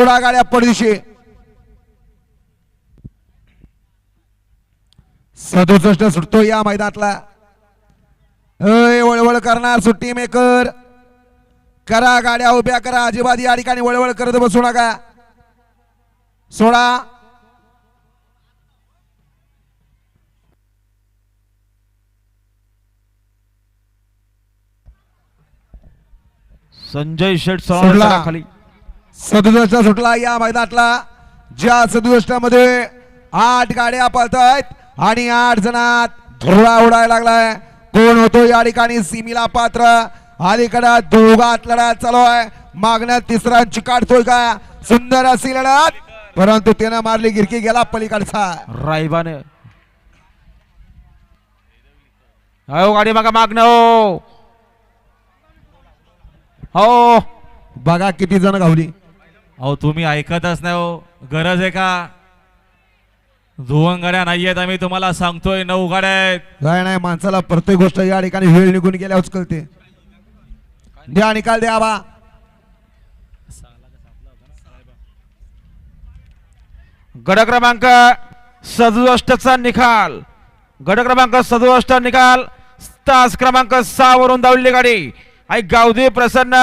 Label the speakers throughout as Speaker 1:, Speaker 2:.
Speaker 1: थोडा गाड्या पडदिशी सदुसष्ट सुटतो या मैदानातला. वळवळ करणार सुट्टी मेकर. करा गाड्या उभ्या करा. अजिबात या ठिकाणी वळवळ करत बसू नका. सोडा.
Speaker 2: संजय शेठ
Speaker 1: सोडला.
Speaker 2: खाली.
Speaker 1: सदुसष्ट सुटला या मैदानातला. ज्या सदुसष्टमध्ये आठ गाड्या पळत आहेत आणि आठ जणात धुळा उडायला लागलाय. कोण होतो या ठिकाणी? सीमीला पात्र. अलीकडे दोघात लढा चालू आहे. मागण्यात तिसरा चिकाटतोय का? सुंदर अशी लढत. परंतु त्यानं मारली गिरकी गेला पलीकडचा.
Speaker 2: रायबाने. हो गाडी बघा मागणं हो. हो.
Speaker 1: बघा किती जण गावली
Speaker 3: अहो तुम्ही ऐकतच नाही हो. गरज आहे का? दोन गाड्या नाहीयेत आम्ही तुम्हाला सांगतोय नऊ गाड्या आहेत.
Speaker 1: काय नाही माणसाला प्रत्येक गोष्ट या ठिकाणी वेळ निघून गेल्यावर कळते द्या निकाल द्या बा.
Speaker 2: गड क्रमांक सदुसष्टचा निकाल. गड क्रमांक सदुसष्ट निकाल. तास क्रमांक सहा वरून धावलेली गाडी. आई गावदी प्रसन्न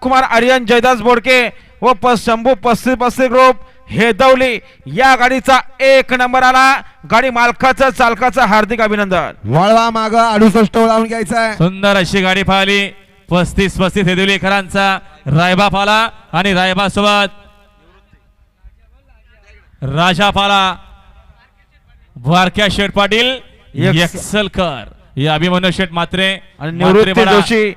Speaker 2: कुमार आर्यन जयदास बोडके. व प शंभू पस्तीस पस्तीस ग्रुप हे दौली. या गाडीचा एक नंबर आला. गाडी मालकाचं चालकाचं हार्दिक अभिनंदन.
Speaker 1: वळवा माग अडुसष्ट लावून घ्यायचा आहे.
Speaker 3: सुंदर अशी गाडी पाहिली. पस्तीस पस्तीस हेदुलीकरांचा रायबा पाला आणि रायबा सोबत. राजा पाला. बारक्या शेठ पाटील यक्सलकर. या अभिमन्यू शेठ मात्रे
Speaker 2: आणि
Speaker 3: मात्रे
Speaker 2: निवृत्ती. जोशी.